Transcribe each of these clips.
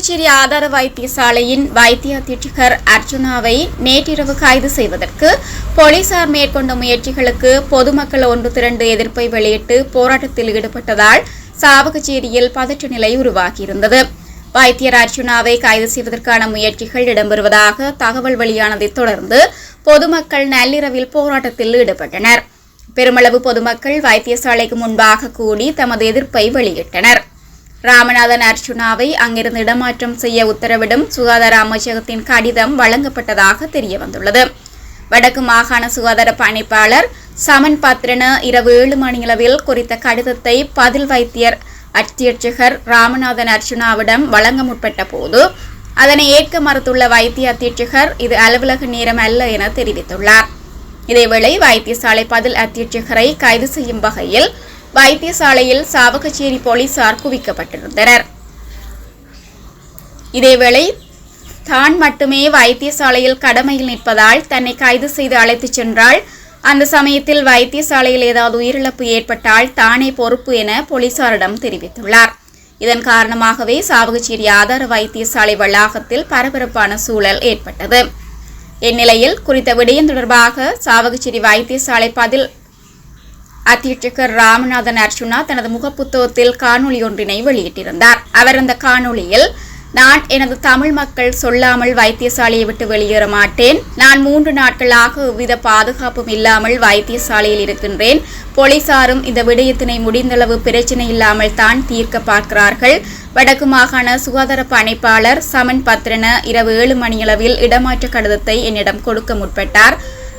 புதுச்சேரி ஆதார வைத்தியசாலையின் வைத்திய அத்தியட்சகர் அர்ஜுனாவை நேற்றிரவு கைது செய்வதற்கு போலீசார் மேற்கொண்ட முயற்சிகளுக்கு பொதுமக்கள் ஒன்று திரண்டு எதிர்ப்பை வெளியிட்டு போராட்டத்தில் ஈடுபட்டதால் சாவகச்சேரியில் பதற்ற நிலை உருவாகியிருந்தது. வைத்தியர் அர்ஜுனாவை கைது செய்வதற்கான முயற்சிகள் இடம்பெறுவதாக தகவல் வெளியானதைத் தொடர்ந்து பொதுமக்கள் நள்ளிரவில் போராட்டத்தில் ஈடுபட்டனர். பெருமளவு பொதுமக்கள் வைத்தியசாலைக்கு முன்பாக கூடி தமது எதிர்ப்பை வெளியிட்டனர். ராமநாதன் அர்ச்சுனாவை அங்கிருந்து இடமாற்றம் செய்ய உத்தரவிடும் சுகாதார அமைச்சகத்தின் கடிதம் வழங்கப்பட்டதாக தெரியவந்துள்ளது. வடக்கு மாகாண சுகாதார பணிப்பாளர் சமன் பாத்திரன இரவு ஏழு மணியளவில் குறித்த கடிதத்தை பதில் வைத்தியர் அத்தியட்சகர் ராமநாதன் அர்ச்சுனாவிடம் வழங்க முற்பட்ட போது அதனை ஏற்க மறுத்துள்ள வைத்திய அத்தியட்சகர் இது அலுவலக நேரம் அல்ல என தெரிவித்துள்ளார். இதேவேளை வைத்தியசாலை பதில் அத்தியட்சகரை கைது செய்யும் வகையில் வைத்தியசாலையில் சாவகச்சேரி போலீசார் குவிக்கப்பட்டிருந்தனர். இதேவேளை தான் மட்டுமே வைத்தியசாலையில் கடமையில் நிற்பதால் தன்னை கைது செய்து அழைத்துச் சென்றால் அந்த சமயத்தில் வைத்தியசாலையில் ஏதாவது உயிரிழப்பு ஏற்பட்டால் தானே பொறுப்பு என போலீசாரிடம் தெரிவித்துள்ளார். இதன் காரணமாகவே சாவகச்சேரி ஆதார வைத்தியசாலை வளாகத்தில் பரபரப்பான சூழல் ஏற்பட்டது. இந்நிலையில் குறித்த விடயம் தொடர்பாக சாவகச்சேரி வைத்தியசாலை பதில் அத்தியட்சகர் ராமநாதன் அர்ச்சுனா தனது முகப்புத்தகத்தில் காணொளி ஒன்றினை வெளியிட்டிருந்தார். அவர் அந்த காணொளியில் நான் எனது தமிழ் மக்கள் சொல்லாமல் வைத்தியசாலையை விட்டு வெளியேற மாட்டேன். நான் மூன்று நாட்களாக எவ்வித பாதுகாப்பும் இல்லாமல் வைத்தியசாலையில் இருக்கின்றேன். போலீசாரும் இந்த விடயத்தினை முடிந்தளவு பிரச்சனை இல்லாமல் தான் தீர்க்க பார்க்கிறார்கள். வடக்கு மாகாண சுகாதார பணிப்பாளர் சமன் பத்ரன இரவு ஏழு மணியளவில் இடமாற்ற கடிதத்தை என்னிடம் கொடுக்க முற்பட்டார்.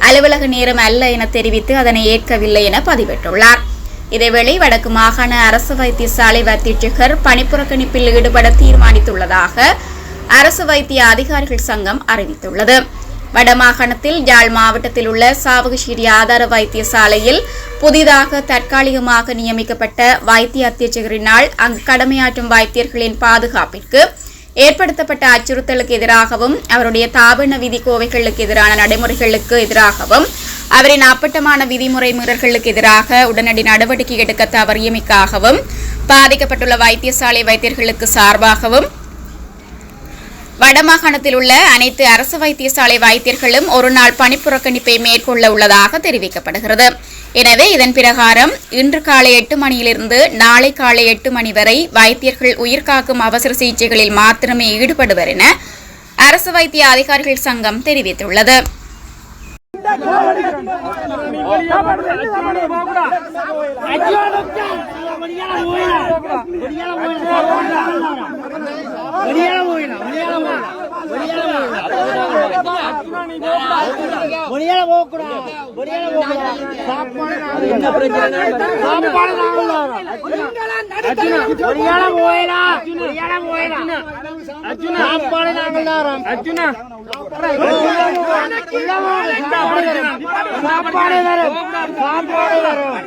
அலுவலக நேரம் அல்ல என தெரிவித்து அதனை ஏற்கவில்லை என பதிவிட்டுள்ளார். இதேவேளை வடக்கு மாகாண அரசு வைத்தியசாலை வத்தியட்சகர் பணிப்புறக்கணிப்பில் ஈடுபட தீர்மானித்துள்ளதாக அரசு வைத்திய அதிகாரிகள் சங்கம் அறிவித்துள்ளது. வடமாகாணத்தில் யாழ் மாவட்டத்தில் உள்ள சாவகஷீரி ஆதார வைத்தியசாலையில் புதிதாக தற்காலிகமாக நியமிக்கப்பட்ட வைத்திய அத்தியட்சகரினால் அங்கு கடமையாற்றும் வைத்தியர்களின் பாதுகாப்பிற்கு ஏற்படுத்தப்பட்ட அச்சுறுத்தலுக்கு எதிராகவும் அவருடைய தாபன விதி கோவைகளுக்கு எதிரான நடைமுறைகளுக்கு எதிராகவும் அவரின் அப்பட்டமான விதிமுறை மீறல்களுக்கு எதிராக உடனடி நடவடிக்கை எடுக்க தவறியமைக்காகவும் பாதிக்கப்பட்டுள்ள வைத்தியசாலை வைத்தியர்களுக்கு சார்பாகவும் வடமாகாணத்தில் உள்ள அனைத்து அரசு வைத்தியசாலை வைத்தியர்களும் ஒருநாள் பணிப்புறக்கணிப்பை மேற்கொள்ள உள்ளதாக தெரிவிக்கப்படுகிறது. எனவே இதன் பிரகாரம் இன்று காலை எட்டு மணியிலிருந்து நாளை காலை எட்டு மணி வரை வைத்தியர்கள் உயிர்காக்கும் அவசர சிகிச்சைகளில் மாத்திரமே ஈடுபடுவர் என அரசு வைத்திய அதிகாரிகள் சங்கம் தெரிவித்துள்ளது வெளியால போகக்கூடாது வெளியால போகக்கூடாது சாப்பாடு சாப்பாடு வெளியால போயிடலாம் வெளியால போயிடலாம் சாப்பாடு நாங்கள் தரோம் அர்ஜுனா. சாப்பாடு தரோம் சாப்பாடு தரோம்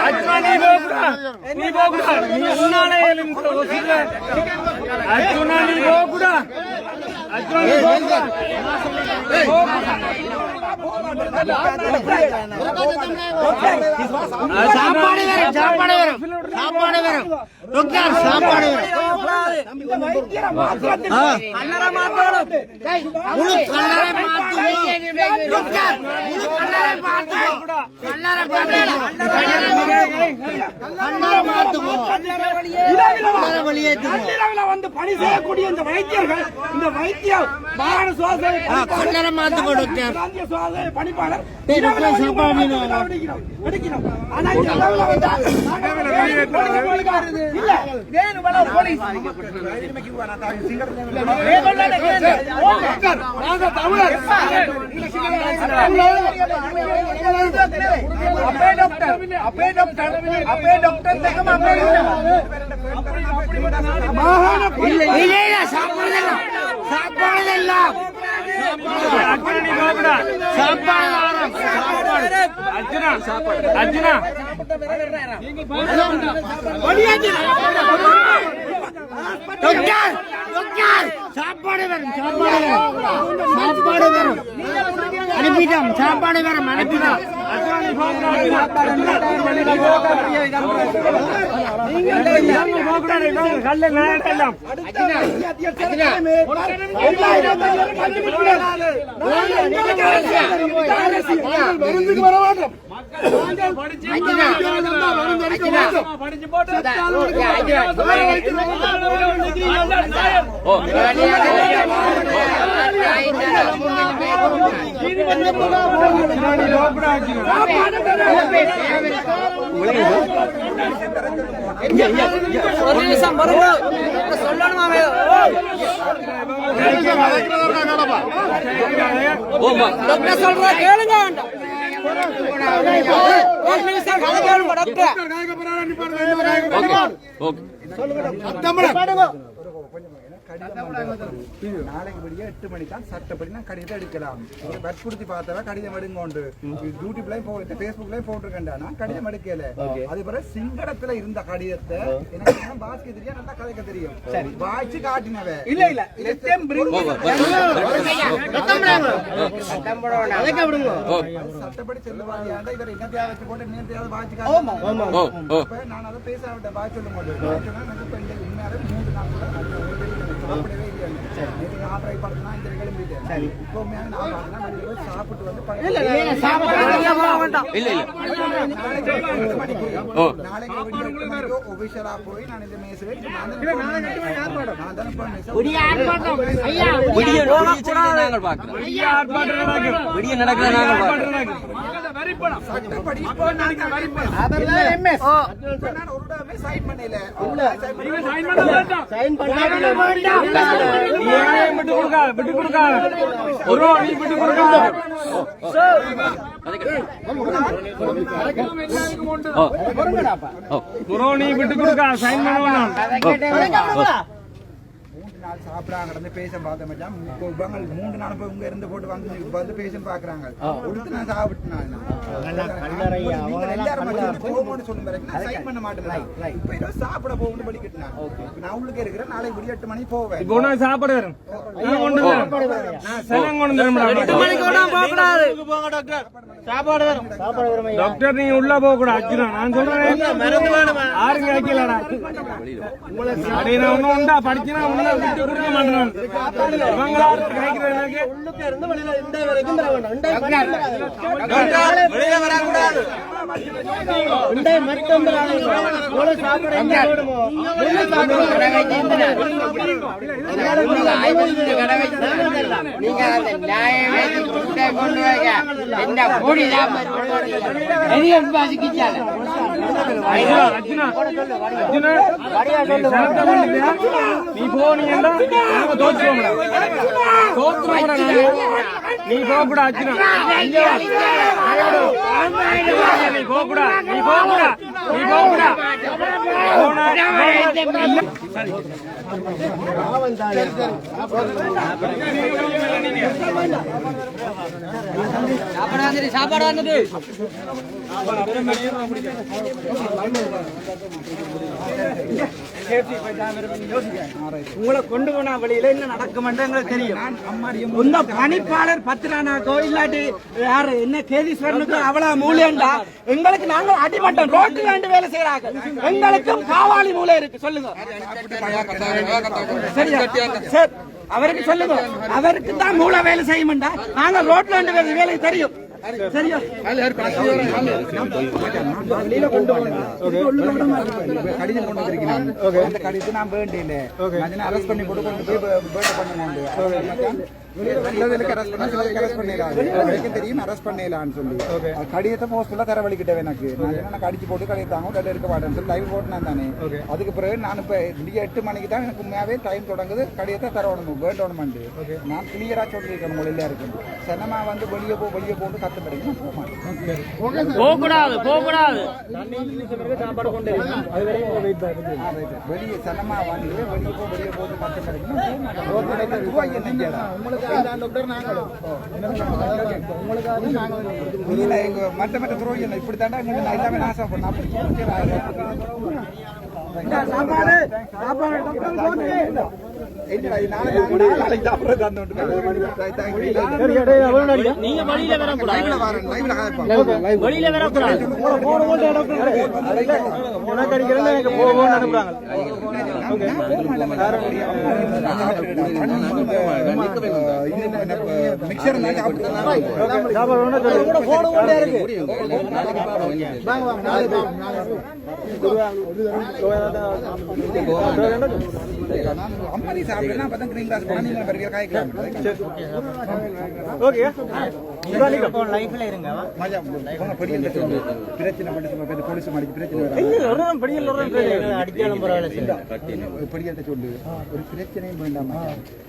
அர்ஜுனா, நீ போகக்கூடா. அர்ஜுனா, நீ போகக்கூடா. சாப்பாடு வரும் சாப்பாடு வரும் சாப்பாடு வரும் டாக்டர் சாப்பாடு. வந்து பணி செய்யக்கூடிய இந்த வைத்தியர்கள் இந்த வைத்திய மாத்துவோம் டாக்டர். பிராந்திய சுகாதார பணிப்பாளர். சாப்பாடு எடுக்கிறோம். ஆனா இந்த இரவுல வந்தா இல்ல, வேணும் போலீஸ். நாங்க தமிழர். அப்பே டாக்டர் அப்பே டாக்டர் அப்பே டாக்டர் தக்கம் அப்பே மாகாண இல்ல இல்ல அர்ஜுனா, போகக்கூடா. சாப்பாடு வரும் சாப்பாடு அர்ஜுனா, அர்ஜுனா சாப்பாடு வரும் சாப்பாடு வரும் சாப்பாடு வரும் அனுப்பிட்டோம் சாப்பாடு வரும் அனுப்பிட்டோம் மருந்துக்கு வர வேண்டும் உங்களுக்கு அர்ஜுனா, நீ கல்ல நாயகம் எல்லாம் மருந்துக்கு வர வேண்டும் படிச்சு போட்டு நாளைக்கு படியே எட்டு மணிக்கு தான் சட்டப்படி நான் கடிதம் எடுக்கலாம் வற்புறுத்தி பார்த்தவ கடிதம் எடுங்கோண்டு யூடியூப்லயும் போட்டு பேஸ்புக்லயும் போட்டிருக்கேன்டா நான் கடிதம் எடுக்கல அது பிறகு சிங்களத்துல இருந்த கடிதத்தை எனக்கு என்ன வாசிக்க தெரியும் நல்லா கதைக்க தெரியும் வாய்ச்சி காட்டினவ இல்ல இல்ல சட்டப்படி செல்லுவாங்க இவர் என்னத்தையா வச்சு போட்டு நேரத்தையாவது வாய்ச்சி காட்டணும் அப்ப நான் அதை பேச விட்ட வாய் சொல்ல மாட்டேன் உண்மையாவே மூன்று நாள் கூட சரி. சாப்பிட்டு வந்து. இல்ல இல்ல. மேசை விடிய நாங்கள் பார்க்கிறோம். விடிய நடக்கிறத நாங்கள் பார்க்கிறோம். விட்டு கொடுக்காத விட்டு கொடுக்காத விட்டு கொடுக்காத சைன் பண்ண மூன்று நாள் சாப்பிடாம கிடந்து பேஷண்ட் பார்த்த மச்சான் இப்போ இவங்க மூன்று நாள் போய் உங்க இருந்து போட்டு வந்து வந்து பேஷண்ட் பாக்குறாங்க கொடுத்து நான் சாப்பிட்டு நான் நீங்க எல்லாரும் போகும்போது சொல்லும் பிறகு நான் சைன் பண்ண மாட்டேன் இப்ப ஏதோ சாப்பிட போகணும்னு படிக்கிட்டு நான் நான் உள்ளுக்கு இருக்கிறேன். நாளைக்கு விடிய எட்டு மணிக்கு போவேன். இப்போ ஒண்ணு சாப்பாடு வரும் நான். நான் கொண்டு வரேன் டாக்டர் நீ உள்ள போக கூடாது அர்ஜுனா நான் சொல்றேன். யாரும் நான் ஒண்ணும் உண்டா படிச்சுனா உன்ன விட்டு கொடுக்க மாட்டேன் இவங்களா கிடைக்கிறது எனக்கு நீங்க அந்த நியாயமே கொண்டு கொண்டு வைக்க என்ன கூடி தான் பாசிக்கிச்சால ஐயா, அர்ஜுனா அர்ஜுனா நீ சரத்தை பண்ணிட்டியா? நீ போனீங்கன்னா தோத்துருவோம்டா. நாங்க. நீ போகக்கூடா அர்ஜுனா. நீ போகக்கூடா நீ போகக்கூடா நீ போகக்கூடா. சாப்பாடு உங்களை கொண்டு போன வழியில என்ன நடக்க மாட்டேங்கிறது தெரியும். இந்த பணிப்பாளர் பத்திரானாக்கோ இல்லாட்டி யாரு என்ன கேதீஸ்வரனுக்கு அவ்வளவு மூலையண்டா? எங்களுக்கு நாங்கள் அடிமட்டம் ரோட்டு வேண்டு வேலை செய்யறாங்க எங்களுக்கும் காவாலி மூலை இருக்கு. சொல்லுங்க. சரியா? சரி. அவருக்கு சொல்லுங்க. அவருக்கு தான் மூளை வேலை செய்யும்டா. நாங்க ரோட்ல ரெண்டு வேலை தெரியும். சரியா? கடிதம் கொண்டு வந்திருக்கிறேன். அந்த கடிதத்தை நான் வேண்டியில நான் அரெஸ்ட் பண்ணி போட்டு கொண்டு போய் பேட்ட பண்ணுங்க அரெஸ்ட் பண்ண அரெஸ்ட் பண்ணிடலாது எனக்கு தெரியும் அரெஸ்ட் பண்ணிடலான்னு சொல்லி அது கடிதத்தை போஸ்ட்ல தரவழிக்கிட்டேன் எனக்கு நான் கடிச்சு போட்டு கடிதத்தாங்க உடனே இருக்க மாட்டேன்னு சொல்லி லைவ் போட்டு தானே அதுக்கு பிறகு நான் இப்போ விடிய எட்டு மணிக்கு தான் எனக்கு உண்மையாவே டைம் தொடங்குது கடிதத்தை தரணும் வேண்டணும்னு நான் கிளியரா சொல்லியிருக்கேன் மொழியில இருக்கேன் சினிமா வந்து வெளியே போ வெளியே போட்டு கத்து படிக்கணும் போக மாட்டேன் போகக்கூடாது. போகக்கூடாது. வெளியே சனமா வந்து வெளியே போ வெளியே போட்டு கத்து படிக்கணும் உங்களுக்கு நீங்க எங்க மற்ற மற்ற துரோகி இப்படி தாண்டா எல்லாமே நாசம் பண்ண அப்படி சாப்பாடு சாப்பாடு நீங்க வழியில வரக்கூடாது. லைவ்ல வரேன் லைவ்ல கதைப்பா வெளியில வரக்கூடாது உனக்கு அடிக்கிறேன்னு எனக்கு போவோம்னு அனுப்புறாங்க மிக்சர் கிரீன் கிளாஸ் காய்க்கலாம் ஓகே லைஃப்ல இருங்க மஜா பிரச்சனை பண்ணி போலீஸ் மாடிக்கு பிரச்சனை ஒரு படியில் பரவாயில்ல சொல்லு ஒரு பிரச்சனையும் வேண்டாம்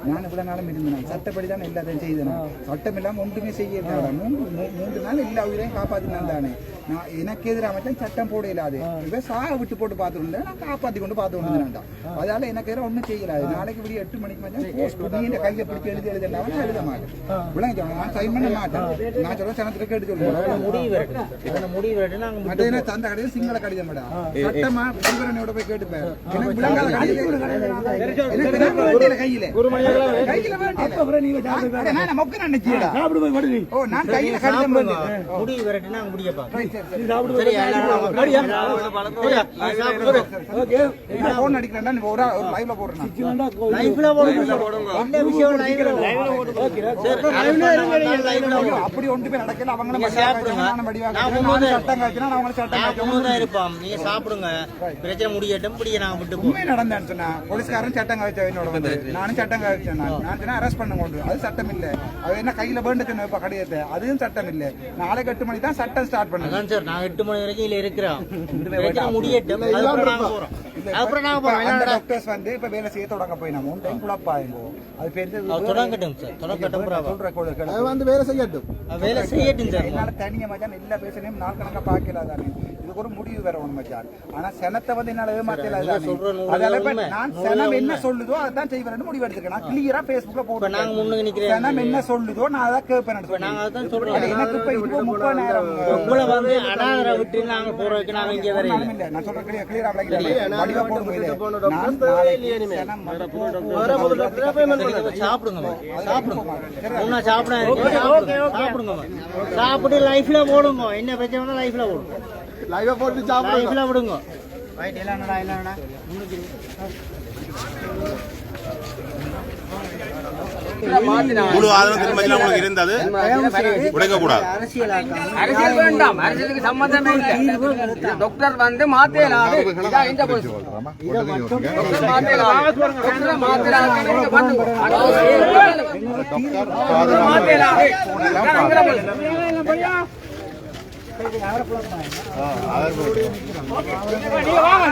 நான் இவ்வளவு நாளும் இருந்தேன் சட்டப்படி தான் எல்லாத்தையும் செய்தேன் சட்டம் ஒன்றுமே செய்ய மூன்று மூன்று நாள் எல்லா உயிரையும் காப்பாத்தினான் தானே நான் எனக்கு எதிராக சட்டம் போட இல்லாது இவன் சாக விட்டு போட்டு பார்த்துட்டு காப்பாத்தி கொண்டு பார்த்து கொண்டு இருந்தான் அதால எனக்கு எதிராக ஒன்றும் செய்யலாது நாளைக்கு விடிய எட்டு மணிக்கு மச்சான் போஸ்ட் நீ இந்த கையை பிடிச்சி எழுதி எழுதி நான் எழுத மாட்டேன். விளங்க நான் சைன் பண்ண மாட்டேன். நான் சொல்ல சனத்துல கேட்டு சொல்லுவேன் மற்ற என்ன தந்த கடையில் சிங்கள கடிதம் சட்டமா விவரணையோட போய் கேட்டுப்பேன். எனக்கு விளங்காத கடிதம் கையில. கையில நான் மொக்க நான் நினைச்சேடா. ஓ நான் கையில கடிதம் முடிவு வரட்டும் நாங்க முடிய பார்க்கணும் சரி, போன் அடிக்கிறேன்டா, நீ ஒரு லைவ்ல போடுறேன். போடுங்க. அப்படி ஒன்று போய் நடக்கல. அவங்கள நான் சட்டம் காய்ச்சினா, நான் அவங்கள சட்டம் காய்ச்சணும். நீங்க சாப்பிடுங்க. பிரச்சனை முடியட்டும். முடிய நாங்க விட்டு உண்மை நடந்தேன்னு சொன்னா போலீஸ்காரன் சட்டம் காய்ச்ச என்னோட வந்து. நானும் சட்டம் காய்ச்சேன் நான் நான் சொன்னா அரெஸ்ட் பண்ண கொண்டு. அது சட்டம் இல்ல. அது என்ன கையில வேண்டு சொன்ன இப்ப அதுவும் சட்டம் இல்ல. நாளைக்கு எட்டு மணி தான் சட்டம் ஸ்டார்ட் அதான் சார். நாங்க எட்டு மணி வரைக்கும் இதுல இருக்கிறோம் பிரச்சனை முடியட்டும். போறோம். அதுக்கப்புறம் நாங்க போறோம். அந்த என்னடா? டாக்டர்ஸ் வந்து இப்ப வேலை செய்ய தொடங்க போய் நம்ம ஒன் டைம் குழப்பாயிருங்கோ அது பெரிய அது தொடங்கட்டும் சார் தொடங்கட்டும் bravo. சொல்ற கூட கேளு. வந்து வேலை செய்யட்டும். வேலை செய்யட்டும் சார் என்னால தனியா மச்சான் எல்லா பேசணையும் நாள் கணக்கா பாக்கல தானே இதுக்கு ஒரு முடிவு வேற ஒண்ணு மச்சான் ஆனா சனத்தை வந்து என்னால ஏமாத்தல சொல்ற அதால. நான் சனம் என்ன சொல்லுதோ அதான் செய்வேன் முடிவு எடுத்துக்கேன் நான் கிளியரா பேஸ்புக்ல இப்ப நாங்க போட்டு முன்னுக்கு நிக்கிறேன். சனம் என்ன சொல்லுதோ நான் அதான் கேட்பேன் நாங்க அதான் சொல்றோம். எனக்கு இப்ப இப்போ முப்பதாயிரம் உங்களை வந்து அனாதரை விட்டு நாங்க போறதுக்கு நாங்க இங்க இல்ல. நான் clear ஆ விளக்கிட்டேன். வடிவா போடுங்க இதை. நான் சாப்பிடுங்க சாப்பிடுங்க. முன்னா சாப்பிட சாப்பிடுங்க சாப்பிட்டு லைஃப்ல போடுங்க. என்ன பிரச்சனை லைஃப்ல போடுங்க. லைவ போட்டு சாப்பிடுங்க. லைஃப்ல விடுங்க. ரைட் இல்லைண்ணா இல்லைண்ணா முழு ஆதரவு திருமதியில் உங்களுக்கு இருந்தது. உடைக்கக்கூடாது. அரசியல் வேண்டாம். அரசியலுக்கு சம்பந்தமே இல்லை. டாக்டர் வந்து இந்த மாத்தேலாது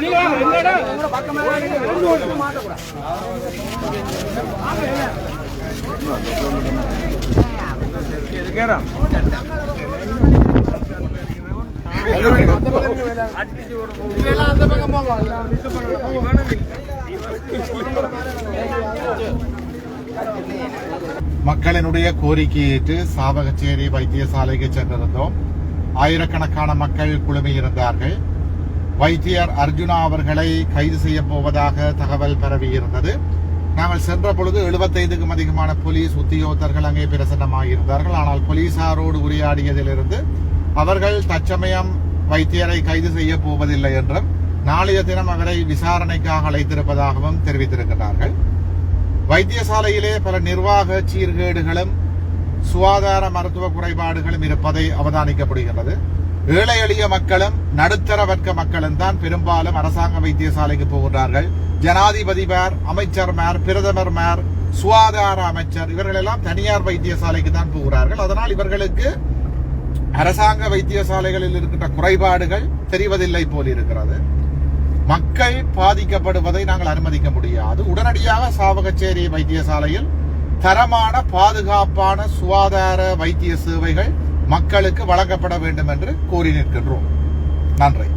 நீங்க பண்ணுங்க டாக்டர் மக்களினுடைய கோரிக்கையேற்று சாவகச்சேரி வைத்தியசாலைக்கு சென்றிருந்தோம். ஆயிரக்கணக்கான மக்கள் குழுமியிருந்தார்கள். வைத்தியர் அர்ஜுனா அவர்களை கைது செய்ய போவதாக தகவல் பரவியிருந்தது. நாங்கள் சென்ற பொழுது எழுபத்தைந்துக்கும் அதிகமான போலீஸ் உத்தியோகத்தர்கள் அங்கே பிரசன்னமாகியிருந்தார்கள் ஆனால் போலீசாரோடு உரையாடியதிலிருந்து அவர்கள் தற்சமயம் வைத்தியரை கைது செய்ய போவதில்லை என்றும் நாளைய தினம் அவரை விசாரணைக்காக அழைத்திருப்பதாகவும் தெரிவித்திருக்கிறார்கள். வைத்தியசாலையிலே பல நிர்வாக சீர்கேடுகளும் சுகாதார மருத்துவ குறைபாடுகளும் இருப்பதை அவதானிக்கப்படுகிறது ஏழை எளிய மக்களும் நடுத்தர வர்க்க மக்களும் தான் பெரும்பாலும் அரசாங்க வைத்தியசாலைக்கு போகின்றார்கள். ஜனாதிபதி மேர் அமைச்சர் மேர் பிரதமர் மேர் சுகாதார அமைச்சர் இவர்கள் எல்லாம் தனியார் வைத்தியசாலைக்கு தான் போகிறார்கள். அதனால் இவர்களுக்கு அரசாங்க வைத்தியசாலைகளில் இருக்கின்ற குறைபாடுகள் தெரிவதில்லை போல் இருக்கிறது. மக்கள் பாதிக்கப்படுவதை நாங்கள் அனுமதிக்க முடியாது. உடனடியாக சாவகச்சேரி வைத்தியசாலையில் தரமான பாதுகாப்பான சுகாதார வைத்திய சேவைகள் மக்களுக்கு வழங்கப்பட வேண்டும் என்று கோரி நிற்கின்றோம். நன்றி.